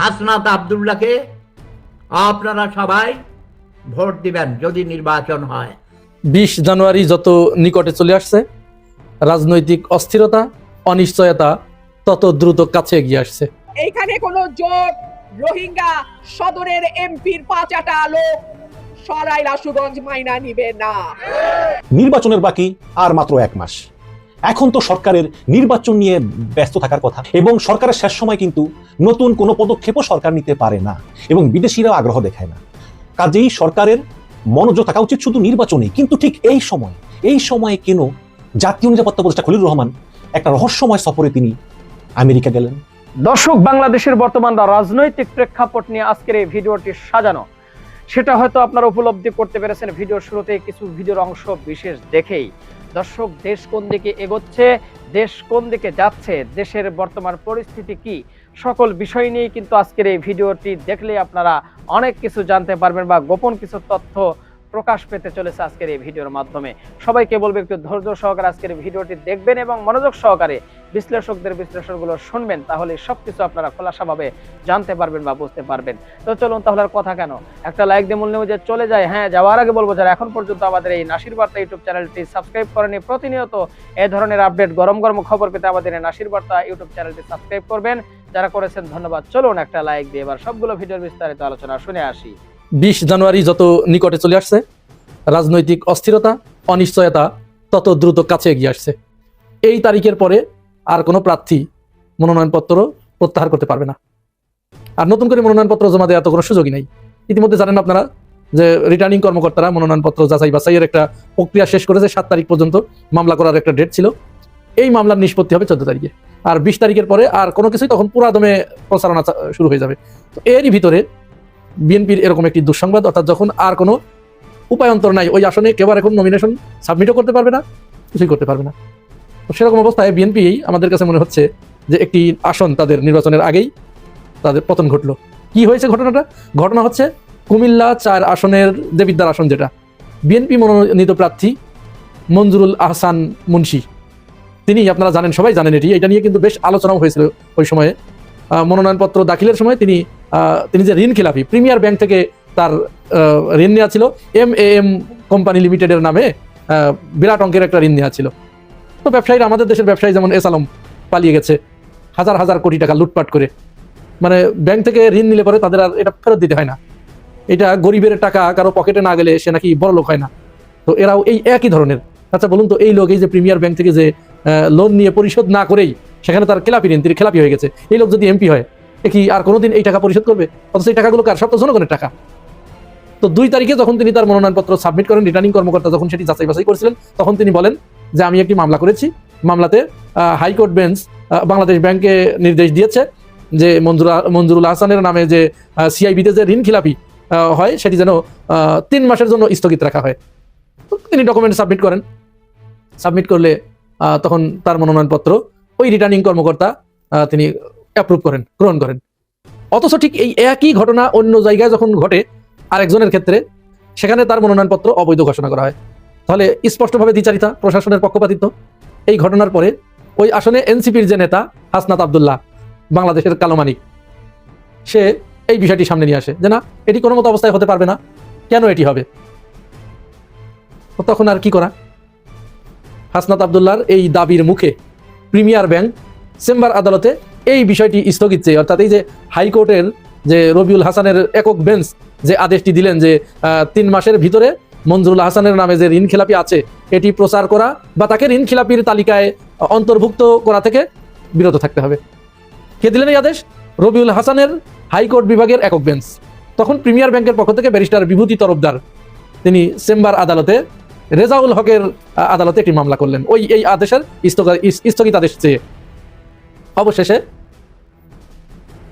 হাসনাত আবদুল্লাহকে আপনারা সবাই ভোট দিবেন যদি নির্বাচন হয়। বিশ জানুয়ারি যত নিকটে চলে আসছে রাজনৈতিক অস্থিরতা অনিশ্চয়তা তত দ্রুত কাছে এগিয়ে আসছে। এইখানে কোনো জোট রোহিঙ্গা সদরের এমপির পাঁচাটা লোক সরাই রাসুগঞ্জ মাইনা নিবে না। নির্বাচনের বাকি আর মাত্র এক মাস। এখন তো সরকারের নির্বাচন নিয়ে ব্যস্ত থাকার কথা এবং সরকারের শেষ সময় কিন্তু নতুন কোনো পদক্ষেপও সরকার নিতে পারে না এবং বিদেশিরাও আগ্রহ দেখায় না। কাজেই সরকারের মনোযোগ থাকা উচিত শুধু নির্বাচনেই, কিন্তু ঠিক এই সময়, এই সময়ে কেন জাতীয় নিরাপত্তা উপদেষ্টা খলিল রহমান একটা রহস্যময় সফরে তিনি আমেরিকা গেলেন। দর্শক, বাংলাদেশের বর্তমান রাজনৈতিক প্রেক্ষাপট নিয়ে আজকের এই ভিডিওটি সাজানো। সেটা হয়তো আপনারা উপলব্ধি করতে পেরেছেন ভিডিওর শুরুতে কিছু ভিডিওর অংশ বিশেষ দেখেই। দর্শক, দেশ কোন দিকে এগোচ্ছে, দেশ কোন দিকে যাচ্ছে, দেশের বর্তমান পরিস্থিতি কি, সকল বিষয় নিয়ে কিন্তু আজকের এই ভিডিওটি দেখলে আপনারা অনেক কিছু জানতে পারবেন বা গোপন কিছু তথ্য প্রকাশ পেতে চলেছে আজকের এই ভিডিওর মাধ্যমে। সবাইকে বলব একটু ধৈর্য সহকারে আজকের ভিডিওটি দেখবেন এবং মনোযোগ সহকারে বিশ্লেষকদের বিশ্লেষণগুলো শুনবেন, তাহলে সবকিছু আপনারা খোলাসাভাবে জানতে পারবেন বা বুঝতে পারবেন। তো চলুন তাহলে আর কথা কেন? একটা লাইক দিয়ে মূল যে চলে যায় হ্যাঁ যাওয়ার আগে বলব যারা এখন পর্যন্ত আমাদের এই নাসির বার্তা ইউটিউব চ্যানেলটি সাবস্ক্রাইব করেনি, প্রতিনিয়ত এ ধরনের আপডেট, গরম গরম খবর পেতে আমাদের এই নাসির বার্তা ইউটিউব চ্যানেলটি সাবস্ক্রাইব করবেন। যারা করেছেন ধন্যবাদ। চলুন একটা লাইক দিয়ে এবার সবগুলো ভিডিওর বিস্তারিত আলোচনা শুনে আসি। বিশ জানুয়ারি যত নিকটে চলে আসছে, রাজনৈতিক অস্থিরতা, অনিশ্চয়তা তত দ্রুত কাছে এগিয়ে আসছে। এই তারিখের পরে আর কোনো প্রার্থী মনোনয়নপত্র প্রত্যাহার করতে পারবে না। আর নতুন করে মনোনয়নপত্র জমা দেওয়ার তো কোনো সুযোগই নেই। ইতিমধ্যে জানেন আপনারা যে রিটার্নিং কর্মকর্তারা মনোনয়নপত্র যাচাই বাছাইয়ের একটা প্রক্রিয়া শেষ করেছে, সাত তারিখ পর্যন্ত মামলা করার একটা ডেট ছিল। এই মামলার নিষ্পত্তি হবে চোদ্দ তারিখে। আর বিশ তারিখের পরে আর কোনো কিছুই তখন পুরা দমে প্রচারণা শুরু হয়ে যাবে। তো এরই ভিতরে বিএনপির এরকম একটি দুঃসংবাদ, অর্থাৎ যখন আর কোনো উপায়ন্তর নাই, ওই আসনে কেউ আর এখন নমিনেশন সাবমিটও করতে পারবে না, কিছুই করতে পারবে না। তো সেরকম অবস্থায় বিএনপি আমাদের কাছে মনে হচ্ছে যে একটি আসন তাদের নির্বাচনের আগেই তাদের পতন ঘটলো। কি হয়েছে ঘটনাটা? ঘটনা হচ্ছে কুমিল্লা চার আসনের দেবিদ্যার আসন যেটা, বিএনপি মনোনীত প্রার্থী মঞ্জুরুল আহসান মুন্সি। তিনি আপনারা জানেন, সবাই জানেন এটি। এটা নিয়ে কিন্তু বেশ আলোচনাও হয়েছিল ওই সময়ে। মনোনয়নপত্র দাখিলের সময় তিনি তিনি যে ঋণ খেলাপি প্রিমিয়ার ব্যাংক থেকে তার ঋণ নেওয়া ছিল। এম এ এম কোম্পানি লিমিটেডের নামে বিরাট অঙ্কের একটা ঋণ নেওয়া ছিল। তো ব্যবসায়ীরা, আমাদের দেশের ব্যবসায়ী যেমন এস আলম পালিয়ে গেছে, হাজার হাজার কোটি টাকা লুটপাট করে। মানে ব্যাংক থেকে ঋণ নিলে পরে তাদের আর এটা ফেরত দিতে হয় না। এটা গরিবের টাকা, কারও পকেটে না গেলে সে নাকি বড় লোক হয় না। তো এরাও এই একই ধরনের। আচ্ছা বলুন তো, এই লোক, এই যে প্রিমিয়ার ব্যাংক থেকে যে লোন নিয়ে পরিশোধ না করেই সেখানে তার খেলাপি ঋণ, তিনি খেলাপি হয়ে গেছে। এই লোক যদি এমপি হয় কি আর কোনোদিন এই টাকা পরিশোধ করবে? অথচ এই টাকাগুলো কার? সব তো জনগণের টাকা। তো দুই তারিখে যখন তিনি তার মনোনয়নপত্র সাবমিট করেন রিটার্নিং কর্মকর্তা যখন সেটি যাচাই বাছাই করেছিলেন, তখন তিনি বলেন যে, আমি একটি মামলা করেছি। মামলাতে হাইকোর্ট বেঞ্চ বাংলাদেশ ব্যাংকে নির্দেশ দিয়েছে যে, মঞ্জুর, মঞ্জুরুল হাসানের নামে যে সিআইবিতে যে ঋণ খিলাপি হয়, সেটি যেন তিন মাসের জন্য স্থগিত রাখা হয়। তিনি ডকুমেন্ট সাবমিট করেন। সাবমিট করলে তখন তার মনোনয়নপত্র, ওই রিটার্নিং কর্মকর্তা তিনি অ্যাপ্রুভ করেন, গ্রহণ করেন। অথচ ঠিক এই একই ঘটনা অন্য জায়গায় যখন ঘটে আরেকজনের ক্ষেত্রে, সেখানে তার মনোনয়নপত্র অবৈধ ঘোষণা করা হয়। তাহলে স্পষ্টভাবে দ্বিচারিতা, প্রশাসনের পক্ষপাতিত্ব। এই ঘটনার পরে ওই আসনে এনসিপির যে নেতা হাসনাত আবদুল্লাহ, বাংলাদেশের কালোমানিক সে এই বিষয়টি সামনে নিয়ে আসে যে না, এটি কোনো মতো অবস্থায় হতে পারবে না, কেন এটি হবে? তখন আর কি করা? হাসনাত আবদুল্লাহর এই দাবির মুখে প্রিমিয়ার ব্যাংক চেম্বার আদালতে এই বিষয়টি স্থগিত চেয়ে অর্থাৎ এই যে হাইকোর্টের যে রবিউল হাসানের একক বেঞ্চ যে আদেশটি দিলেন যে তিন মাসের ভিতরে মঞ্জুরুল হাসানের নামে যে ঋণ খেলাপি আছে, এটি প্রচার করা বা তাকে ঋণ খেলাপির তালিকায় অন্তর্ভুক্ত করা থেকে বিরত থাকতে হবে। কে দিলেন এই আদেশ? রবিউল হাসানের হাইকোর্ট বিভাগের একক বেঞ্চ। তখন প্রিমিয়ার ব্যাংকের পক্ষ থেকে ব্যারিস্টার বিভূতি তরফদার তিনি চেম্বার আদালতে রেজাউল হকের আদালতে একটি মামলা করলেন। ওই, এই আদেশের স্থগ- ইস- স্থগিত আদেশ চেয়ে অবশেষে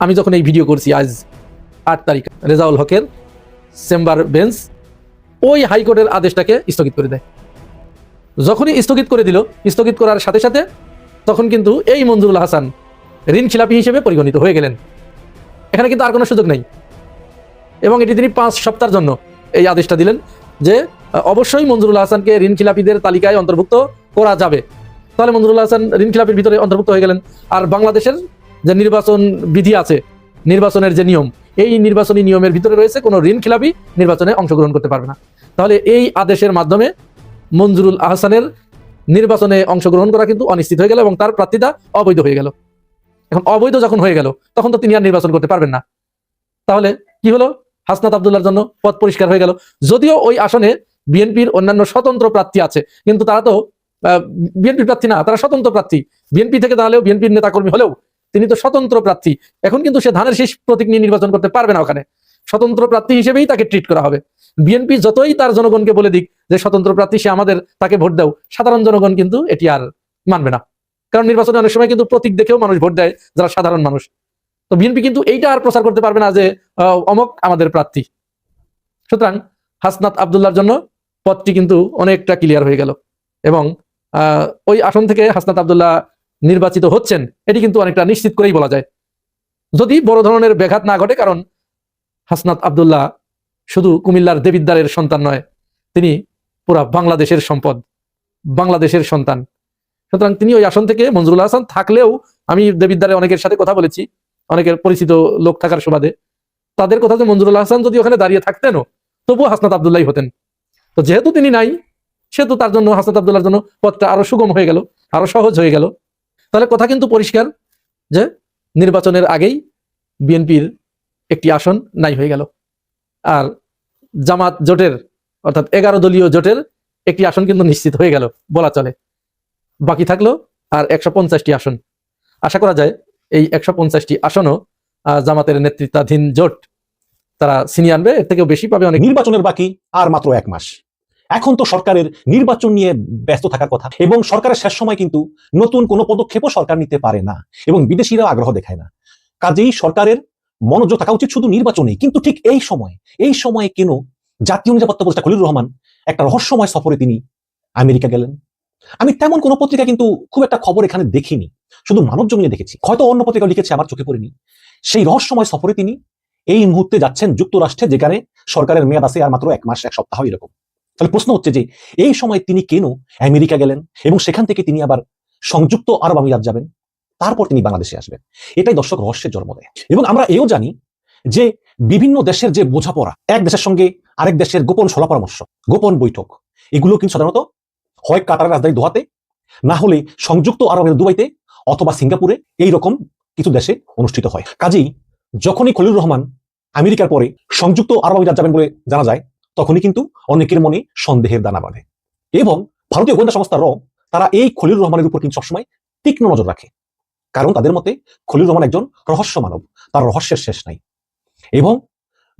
আমি যখন এই ভিডিও করছি আজ আট তারিখ, রেজাউল হকের চেম্বার বেঞ্চ, ওই হাইকোর্টের আদেশটাকে স্থগিত করে দেয়। যখনই স্থগিত করে দিল, স্থগিত করার সাথে সাথে তখন কিন্তু এই মঞ্জুরুল হাসান ঋণ খিলাপি হিসেবে পরিগণিত হয়ে গেলেন। এখানে কিন্তু আর কোনো সুযোগ নেই। এবং এটি তিনি পাঁচ সপ্তাহের জন্য এই আদেশটা দিলেন যে, অবশ্যই মঞ্জুরুল হাসানকে ঋণ খিলাপিদের তালিকায় অন্তর্ভুক্ত করা যাবে। তাহলে মঞ্জুরুল হাসান ঋণ খিলাপির ভিতরে অন্তর্ভুক্ত হয়ে গেলেন। আর বাংলাদেশের যে নির্বাচন বিধি আছে, নির্বাচনের যে নিয়ম, এই নির্বাচনী নিয়মের ভিতরে রয়েছে কোনো ঋণ খিলাপি নির্বাচনে অংশগ্রহণ করতে পারবে না। তাহলে এই আদেশের মাধ্যমে মঞ্জুরুল আহসানের নির্বাচনে অংশগ্রহণ করা কিন্তু অনিশ্চিত হয়ে গেল এবং তার প্রার্থিতা অবৈধ হয়ে গেল। এখন অবৈধ যখন হয়ে গেল, তখন তো তিনি আর নির্বাচন করতে পারবেন না। তাহলে কি হলো? হাসনাত আবদুল্লার জন্য পথ পরিষ্কার হয়ে গেল। যদিও ওই আসনে বিএনপির অন্যান্য স্বতন্ত্র প্রার্থী আছে, কিন্তু তারা তো বিএনপি প্রার্থী না, তারা স্বতন্ত্র প্রার্থী। বিএনপি থেকে তাহলেও বিএনপির নেতাকর্মী হলেও তিনি তো স্বতন্ত্র প্রার্থী। এখন কিন্তু সে ধানের শীষ প্রতীক নিয়ে নির্বাচন করতে পারবে না ওখানে। স্বতন্ত্র প্রার্থী হিসেবেই তাকে ট্রিট করা হবে। বিএনপি যতই তার জনগণকে বলে দিক যে স্বতন্ত্র প্রার্থী সে আমাদের, তাকে ভোট দাও, সাধারণ জনগণ কিন্তু এটি আর মানবে না। কারণ নির্বাচনে অনেক সময় কিন্তু প্রতীক দেখেও মানুষ ভোট দেয় যারা সাধারণ মানুষ। তো বিএনপি কিন্তু এইটা আর প্রচার করতে পারবে না যে অমক আমাদের প্রার্থী। সুতরাং হাসনাত আবদুল্লার জন্য পথটি কিন্তু অনেকটা ক্লিয়ার হয়ে গেল। এবং ওই আসন থেকে হাসনাত আবদুল্লাহ নির্বাচিত হচ্ছেন, এটি কিন্তু অনেকটা নিশ্চিত করেই বলা যায়। যদি বড় ধরনের ব্যাঘাত না ঘটে, কারণ হাসনাত আবদুল্লাহ শুধু কুমিল্লার দেবিদ্দারের সন্তান নয়, তিনি পুরা বাংলাদেশের সম্পদ, বাংলাদেশের সন্তান। সুতরাং তিনি ওই আসন থেকে মঞ্জুরুল হাসান থাকলেও, আমি দেবিদ্দারে অনেকের সাথে কথা বলেছি, অনেকের পরিচিত লোক থাকার সুবাদে। তাদের কথা যে মঞ্জুরুল হাসান যদি ওখানে দাঁড়িয়ে থাকতেনও, তবুও হাসনাত আবদুল্লাহ হতেন। তো যেহেতু তিনি নাই সেহেতু তার জন্য হাসনাত আবদুল্লার জন্য পথটা আরও সুগম হয়ে গেল, আরও সহজ হয়ে গেল। তাহলে কথা কিন্তু পরিষ্কার যে নির্বাচনের আগেই বিএনপির একটি আসন নাই হয়ে গেল। আর জামাত জোটের, অর্থাৎ এগারো দলীয় জোটের একটি আসন কিন্তু নিশ্চিত হয়ে গেল, বলা চলে। বাকি থাকল আর একশো পঞ্চাশটি আসন। আশা করা যায় এই একশো পঞ্চাশটি আসনও জামাতের নেতৃত্বাধীন জোট, তারা ছিনিয়ে আনবে, এর থেকেও বেশি পাবে অনেক। নির্বাচনের বাকি আর মাত্র এক মাস। এখন তো সরকারের নির্বাচন নিয়ে ব্যস্ত থাকার কথা। এবং সরকারের শেষ সময় কিন্তু নতুন কোনো পদক্ষেপও সরকার নিতে পারে না এবং বিদেশিরাও আগ্রহ দেখায় না। কাজেই সরকারের মনোযোগ থাকা উচিত শুধু নির্বাচনে কিন্তু ঠিক এই সময়, এই সময়ে কেন জাতীয় নিরাপত্তা উপদেষ্টা খলিল রহমান একটা রহস্যময় সফরে তিনি আমেরিকা গেলেন? আমি তেমন কোনো পত্রিকা কিন্তু খুব একটা খবর এখানে দেখিনি, শুধু মানব জমিনে দেখেছি। হয়তো অন্য পত্রিকা লিখেছে, আমার চোখে পড়েনি। সেই রহস্যময় সফরে তিনি এই মুহূর্তে যাচ্ছেন যুক্তরাষ্ট্রে, যেখানে সরকারের মেয়াদ আছে আর মাত্র এক মাস, এক সপ্তাহ এরকম। তাহলে প্রশ্ন হচ্ছে যে, এই সময় তিনি কেন আমেরিকা গেলেন এবং সেখান থেকে তিনি আবার সংযুক্ত আরব আমিরাত যাবেন? তারপর তিনি বাংলাদেশে আসবেন। এটাই দর্শক রহস্যের জন্ম দেয়। এবং আমরা এও জানি যে, বিভিন্ন দেশের যে বোঝাপড়া, এক দেশের সঙ্গে আরেক দেশের গোপন সলা পরামর্শ গোপন বৈঠক, এগুলো কিন্তু সাধারণত হয় কাতারের রাজধানী দোহাতে, না হলে সংযুক্ত আরব আমিরাত দুবাইতে অথবা সিঙ্গাপুরে এই রকম কিছু দেশে অনুষ্ঠিত হয়। কাজেই যখনই খলিল রহমান আমেরিকার পরে সংযুক্ত আরব আমিরাত যাবেন বলে জানা যায় তখনই কিন্তু অনেকের মনে সন্দেহের দানা বাঁধে। এবং ভারতীয় গোয়েন্দা সংস্থা র তারা এই খলিল রহমানের উপর কিন্তু সবসময় তীক্ষ্ণ নজর রাখে। কারণ তাদের মতে খলিল রহমান একজন রহস্য মানব, তার রহস্যের শেষ নাই। এবং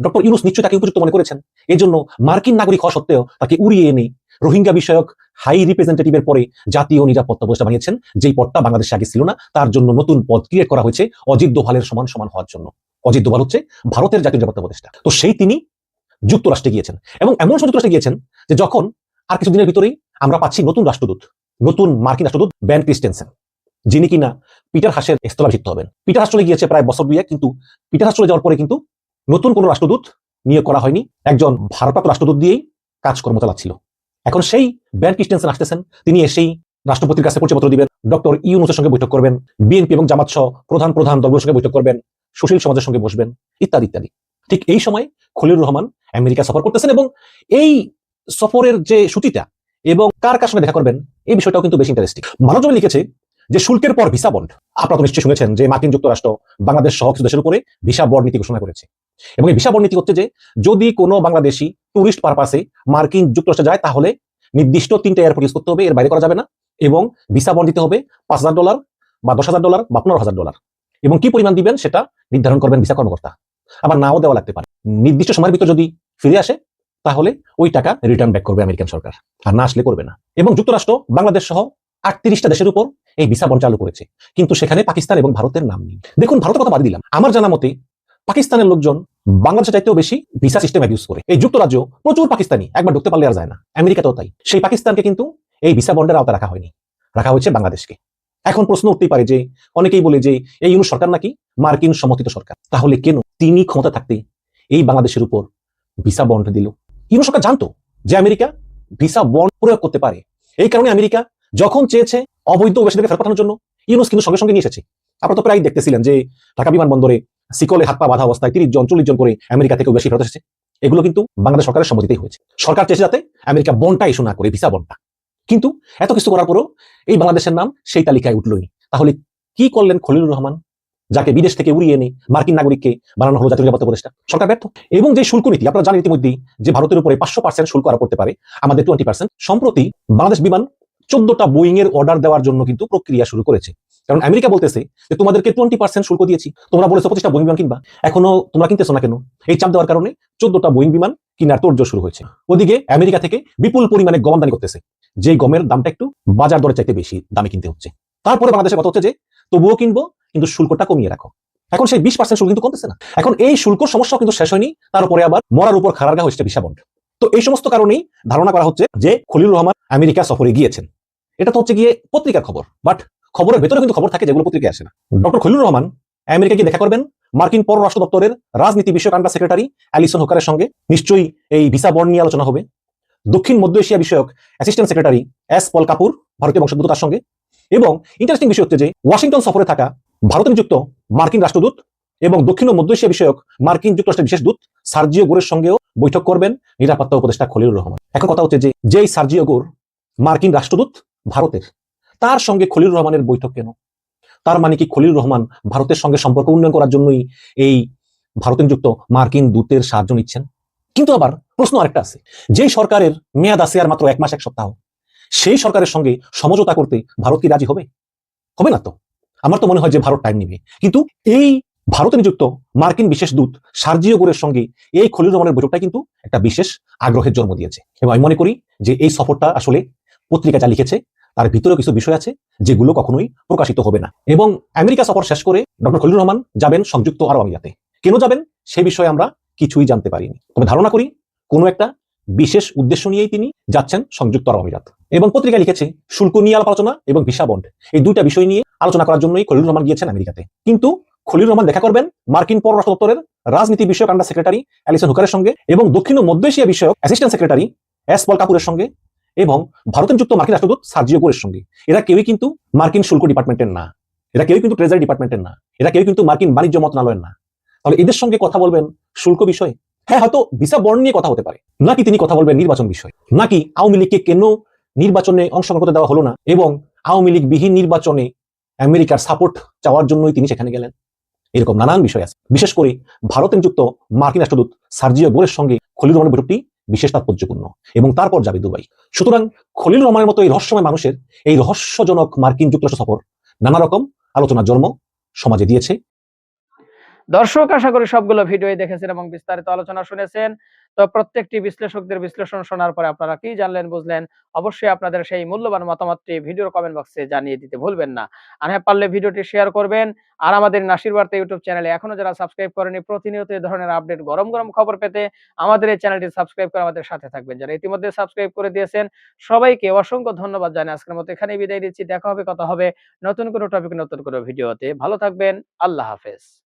ডক্টর ইউনুস নিশ্চয়ই তাকে উপযুক্ত মনে করেছেন। এই জন্য মার্কিন নাগরিক হওয়া সত্ত্বেও তাকে উড়িয়ে এনে রোহিঙ্গা বিষয়ক হাই রিপ্রেজেন্টেটিভের পরে জাতীয় নিরাপত্তা উপদেষ্টা বানিয়েছেন, যেই পদটা বাংলাদেশে আগে ছিল না, তার জন্য নতুন পদ ক্রিয়েট করা হয়েছে অজিত দোভালের সমান সমান হওয়ার জন্য। অজিত দোভাল হচ্ছে ভারতের জাতীয় নিরাপত্তা উপদেষ্টা। তো সেই তিনি যুক্তরাষ্ট্রে গিয়েছেন। এবং এমন সময় যুক্তরাষ্ট্রে গিয়েছেন যে যখন আর কিছুদিনের ভিতরেই আমরা পাচ্ছি নতুন রাষ্ট্রদূত, নতুন মার্কিন রাষ্ট্রদূত ব্যান ক্রিস্টেনসেন, যিনি কিনা পিটার হাসের স্থলাভিষিক্ত হবেন। পিটার হাস চলে গিয়েছে প্রায় বছর দুয়েক, কিন্তু পিটার হাস চলে যাওয়ার পরে কিন্তু নতুন কোনো রাষ্ট্রদূত নিয়োগ করা হয়নি। একজন ভারপ্রাপ্ত রাষ্ট্রদূত দিয়েই কাজকর্ম চালাচ্ছিল। এখন সেই ব্যান ক্রিস্টেনসেন আসতেছেন, তিনি এসেই রাষ্ট্রপতির কাছে পরিচয়পত্র দিবেন, ডক্টর ইউনুসের সঙ্গে বৈঠক করবেন, বিএনপি এবং জামাত সহ প্রধান প্রধান দলগুলোর সঙ্গে বৈঠক করবেন, সুশীল সমাজের সঙ্গে বসবেন, ইত্যাদি ইত্যাদি। ঠিক এই সময় খলিল রহমান আমেরিকা সফর করতেছেন এবং এই সফরের যে সূচিটা এবং কার কার সঙ্গে দেখা করবেন, এই বিষয়টাও কিন্তু বেশি ইন্টারেস্টিং মানবজমি লিখেছে যে শুল্কের পর ভিসা বন্ড। আপনারা তো নিশ্চয়ই শুনেছেন যে মার্কিন যুক্তরাষ্ট্র বাংলাদেশ সহ কিছু দেশের উপরে ভিসা বন্ড নীতি ঘোষণা করেছে। এবং এই ভিসা বন্ড নীতি হচ্ছে যে যদি কোনো বাংলাদেশি টুরিস্ট পারপাসে মার্কিন যুক্তরাষ্ট্রে যায়, তাহলে নির্দিষ্ট তিনটা এয়ারপোর্ট ইউজ করতে হবে, এর বাইরে করা যাবে না এবং ভিসা বন্ড দিতে হবে পাঁচ হাজার ডলার বা দশ হাজার ডলার বা পনেরো হাজার ডলার। এবং কি পরিমাণ দিবেন সেটা নির্ধারণ করবেন ভিসা কর্মকর্তা। আবার নাও দেওয়া লাগতে পারে। নির্দিষ্ট সময়ের ভিতর যদি ফিরে আসে, তাহলে ওই টাকা রিটার্ন ব্যাক করবে আমেরিকান সরকার। আর না আসলে করবে না। এবং যুক্তরাষ্ট্র, বাংলাদেশ সহ আটত্রিশটা দেশের উপর এই ভিসা বন্ড চালু করেছে। কিন্তু সেখানে পাকিস্তান এবং ভারতের নাম নেই। দেখুন, ভারতের কথা বাদ দিলাম। আমার জানা মতে, পাকিস্তানের লোকজন বাংলাদেশের চাইতেও বেশি ভিসা সিস্টেম ইউজ করে। এই যুক্তরাজ্য প্রচুর পাকিস্তানি। একবার ঢুকতে পারলে আর যায় না। আমেরিকাতেও তাই। সেই পাকিস্তানকে কিন্তু এই ভিসা বন্ডের আওতা রাখা হয়নি। রাখা হয়েছে বাংলাদেশকে। এখন প্রশ্ন উঠতেই পারে যে, অনেকেই বলে যে, এই ইউনুস সরকার নাকি মার্কিন সমর্থিত সরকার? তাহলে কেন তিনি ক্ষমতা থাকতে এই বাংলাদেশের উপর ভিসা বন্ড দিল? ইউনুস সরকার জানতো যে আমেরিকা ভিসা বন্ড প্রয়োগ করতে পারে। এই কারণে আমেরিকা যখন চেয়েছে অবৈধ অভিবাসীদেরকে ফেরত পাঠানোর জন্য, ইউনুস কিন্তু সঙ্গে সঙ্গে নিয়ে এসেছে। আপনারা তো প্রায় দেখতেছিলেন যে, ঢাকা বিমানবন্দরে সিকলে হাত পা বাধা অবস্থায় তিরিশ জন, চল্লিশ জন করে আমেরিকা থেকে বেশি ফেরত এসেছে। এগুলো কিন্তু বাংলাদেশ সরকারের সম্মতিতেই হয়েছে। সরকার চেয়েছে যাতে আমেরিকা বনটা ইস্যু না করে, ভিসা বনটা কিন্তু এত কিছু করার পরও এই বাংলাদেশের নাম সেই তালিকায় উঠলই। তাহলে কি করলেন খলিলুর রহমান? যাকে বিদেশ থেকে উড়িয়ে এনে মার্কিন নাগরিককে বানানো হলো জাতীয় নিরাপত্তা উপদেষ্টা। সরকার ব্যর্থ। এবং যে শুল্ক নীতি, আপনারা জানেন ইতিমধ্যেই যে ভারতের উপরে পাঁচশো পার্সেন্ট শুল্ক আরোপ করতে পারে, আমাদের টোয়েন্টি পার্সেন্ট সম্প্রতি বাংলাদেশ বিমান চোদ্দটা বোয়িং এর অর্ডার দেওয়ার জন্য কিন্তু প্রক্রিয়া শুরু করেছে। কারণ আমেরিকা বলতেছে যে, তোমাদেরকে টোয়েন্টি পার্সেন্ট শুল্ক দিয়েছি। তোমরা বলেছ পঁচিশটা বোয়িং বিমান কিনবা। এখনও তোমরা কিনতেছো না কেন? এই চাপ দেওয়ার কারণে চোদ্দটা বোয়িং বিমান কিনার তোর্য শুরু হয়েছে। ওদিকে আমেরিকা থেকে বিপুল পরিমাণে গম আমদানি করতেছে। যে গমের দামটা একটু বাজার দরে চাইতে বেশি দামে কিনতে হচ্ছে। তারপরে বাংলাদেশে কথা হচ্ছে যে, তবুও কিনবো, কিন্তু শুল্কটা কমিয়ে রাখো। এখন সেই বিশ পার্সেন্ট শুল্ক কিন্তু কমতেছে না। এখন এই শুল্ক সমস্যা কিন্তু শেষ হয়নি তার উপরে আবার মরার উপর খারার গা হচ্ছে ভিসা বন্ড তো এই সমস্ত কারণেই ধারণা করা হচ্ছে যে খলিল রহমান আমেরিকা সফরে গিয়েছেন। এটা তো হচ্ছে গিয়ে পত্রিকার খবর বাট খবরের ভেতরে কিন্তু খবর থাকে যেগুলো পত্রিকায় আসে না। ডক্টর খলিল রহমান আমেরিকা গিয়ে দেখা করবেন, মার্কিন পররাষ্ট্র দপ্তরের রাজনীতি বিষয়ক আন্ডার সেক্রেটারি অ্যালিসন হোকারের সঙ্গে। নিশ্চয়ই এই ভিসা বন্ড নিয়ে আলোচনা হবে। দক্ষিণ মধ্য এশিয়া বিষয়ক assistant secretary S Paul Kapur ভারতীয় বংশোদ্ভূত তার সঙ্গে এবং ইন্টারেস্টিং বিষয় হচ্ছে যে ওয়াশিংটন সফরে থাকা ভারতে নিযুক্ত মার্কিন রাষ্ট্রদূত এবং দক্ষিণ ও মধ্য এশিয়া বিষয়ক মার্কিন যুক্তরাষ্ট্রের বিশেষ দূত সার্জিও গোরের সঙ্গেও বৈঠক করবেন নিরাপত্তা উপদেষ্টা খলিলুর রহমান। এখন কথা হচ্ছে যে যেই সার্জিও গোর মার্কিন রাষ্ট্রদূত ভারতের, তার সঙ্গে খলিলুর রহমানের বৈঠক কেন? তার মানে কি খলিলুর রহমান ভারতের সঙ্গে সম্পর্ক উন্নয়ন করার জন্যই এই ভারতে নিযুক্ত মার্কিন দূতের সাহায্য নিচ্ছেন? কিন্তু আবার প্রশ্ন আরেকটা আছে। যেই সরকারের মেয়াদ আছে আর মাত্র এক মাস, এক সপ্তাহ, সেই সরকারের সঙ্গে সমঝোতা করতে ভারত কি রাজি হবে? হবে না তো। আমার তো মনে হয় যে ভারত টাইম নিবে। কিন্তু এই ভারতে নিযুক্ত মার্কিন বিশেষ দূত সার্জিও গোরের সঙ্গে এই খলিল রহমানের বৈঠকটা কিন্তু একটা বিশেষ আগ্রহের জন্ম দিয়েছে। এবং আমি মনে করি যে এই সফরটা আসলে পত্রিকা যা লিখেছে, তার ভিতরেও কিছু বিষয় আছে যেগুলো কখনোই প্রকাশিত হবে না। এবং আমেরিকা সফর শেষ করে ডক্টর খলিল রহমান যাবেন সংযুক্ত আরব আমিরাতে। কেন যাবেন সে বিষয়ে আমরা কিছুই জানতে পারিনি। তবে ধারণা করি কোনো একটা বিশেষ উদ্দেশ্য নিয়েই তিনি যাচ্ছেন সংযুক্ত আরব আমিরাত। এবং পত্রিকা লিখেছে, শুল্ক নিয়ে আলাপ আলোচনা এবং ভিসা বন্ড এই দুইটা বিষয় নিয়ে আলোচনা করার জন্যই খলিল রহমান গিয়েছেন আমেরিকাতে। কিন্তু খলিল রহমান দেখা করবেন মার্কিন পররাষ্ট্র দপ্তরের রাজনীতি বিষয়ক আন্ডার সেক্রেটারি অ্যালিসন হুকারের সঙ্গে এবং দক্ষিণ ও মধ্য এশিয়া বিষয়ক অ্যাসিস্ট্যান্ট সেক্রেটারি এস পল কাপুরের সঙ্গে এবং ভারতের যুক্ত মার্কিন রাষ্ট্রদূত সার্জিও গোরের সঙ্গে। এরা কেউই কিন্তু মার্কিন শুল্ক ডিপার্টমেন্টের না। এরা কেউই কিন্তু ট্রেজারি ডিপার্টমেন্টের না। এরা কেউ কিন্তু মার্কিন বাণিজ্য মন্ত্রণালয়ের না। তাহলে এদের সঙ্গে কথা বলবেন শুল্ক বিষয়ে? হ্যাঁ হয়তো ভিসা বর্ণ নিয়ে কথা হতে পারে। নাকি তিনি কথা বলবেন নির্বাচন বিষয়? নাকি আওয়ামী লীগকে কেন নির্বাচনে অংশগ্রহণ করতে দেওয়া হলো না? এবং আওয়ামী লীগ বিহীন নির্বাচনে আমেরিকার সাপোর্ট চাওয়ার জন্যই তিনি সেখানে গেলেন? এরকম নানান বিষয় আছে। বিশেষ করে ভারতের যুক্ত মার্কিন রাষ্ট্রদূত সার্জিও গোরের সঙ্গে খলিল রহমানের বৈঠকটি বিশেষ তাৎপর্যপূর্ণ এবং তারপর যাবে দুবাই। সুতরাং খলিল রহমানের মতো এই রহস্যময় মানুষের এই রহস্যজনক মার্কিন যুক্তরাষ্ট্র সফর নানা রকম আলোচনার জন্ম সমাজে দিয়েছে দর্শক, আশা করি সবগুলো ভিডিওই দেখেছেন এবং বিস্তারিত আলোচনা শুনেছেন। তো প্রত্যেকটি বিশ্লেষকদের বিশ্লেষণ শোনার পরে আপনারা কি জানলেন, বুঝলেন? অবশ্যই আপনাদের সেই মূল্যবান মতামতটি ভিডিওর কমেন্ট বক্সে জানিয়ে দিতে ভুলবেন না। আর হ্যাঁ পারলে ভিডিওটি শেয়ার করবেন। আর আমাদের নাসির বার্তা ইউটিউব চ্যানেলে এখনও যারা সাবস্ক্রাইব করেনি, প্রতিনিয়ত এই ধরনের আপডেট গরম গরম খবর পেতে আমাদের এই চ্যানেলটি সাবস্ক্রাইব করে আমাদের সাথে থাকবেন। যারা ইতিমধ্যে সাবস্ক্রাইব করে দিয়েছেন, সবাইকে অসংখ্য ধন্যবাদ জানাই। আজকের মতো এখানেই বিদায় দিচ্ছি। দেখা হবে, কথা হবে নতুন কোনো টপিক নতুন কোনো ভিডিওতে। ভালো থাকবেন। আল্লাহ হাফেজ।